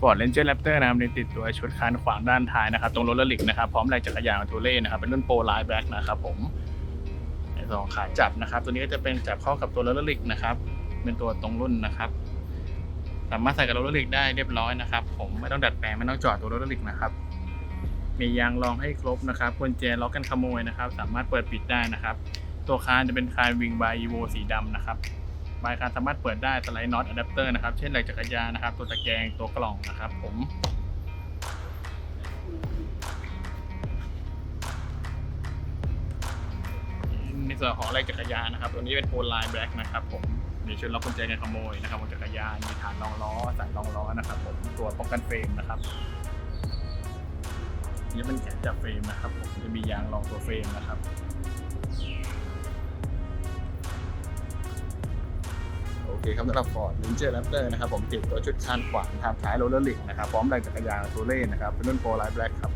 Ford Ranger Raptor นะครับในติดตัวชุดคานขวางด้านท้ายนะครับตรงรถลลิกนะครับพร้อมแรงจักรยานทูเล่นะครับเป็นรุ่นโปรไลท์แบ็กนะครับผมในสองขาจับนะครับ ตัวนี้ก็จะเป็นจับเข้ากับตัวรถลลิกนะครับ เป็นตัวตรงรุ่นนะครับสามารถใส่กับรถลลิกได้เรียบร้อยนะครับ ผมไม่ต้องดัดแปลงไม่ต้องจอดตัวรถลลิกนะครับมียางรองให้ครบนะครับกุญแจล็อกกันขโมยนะครับ สามารถเปิดปิดได้นะครับ ตัวคานจะเป็นคานวิงบายอีโวสีดำนะครับ บายคานสามารถเปิดได้สไลด์น็อตอะแดปเตอร์นะครับ เช่นแหลกจักรยานนะครับ ตัวตะแกรงตัวกล่องนะครับผมในส่วนของแหลกจักรยานนะครับ ตัวนี้เป็นโพลไลน์แบล็กนะครับผมมีชุดล็อกกุญแจกันขโมยนะครับบนจักรยาน มีฐานรองล้อสายรองล้อนะครับผมตัวป้องกันเฟรมนะครับนี่เป็นแขนจับเฟรมนะครับผมจะมียางรองตัวเฟรมนะครับ เคครับสำหรับ Ford Ranger Raptor นะครับผมติดตัวชุดคานขวางทางท้ายโรลเลอร์ลิกนะครับพร้อมแรงจักรยานทูเล่นะครับเป็นรุ่นโปรไลท์แบล็กครับ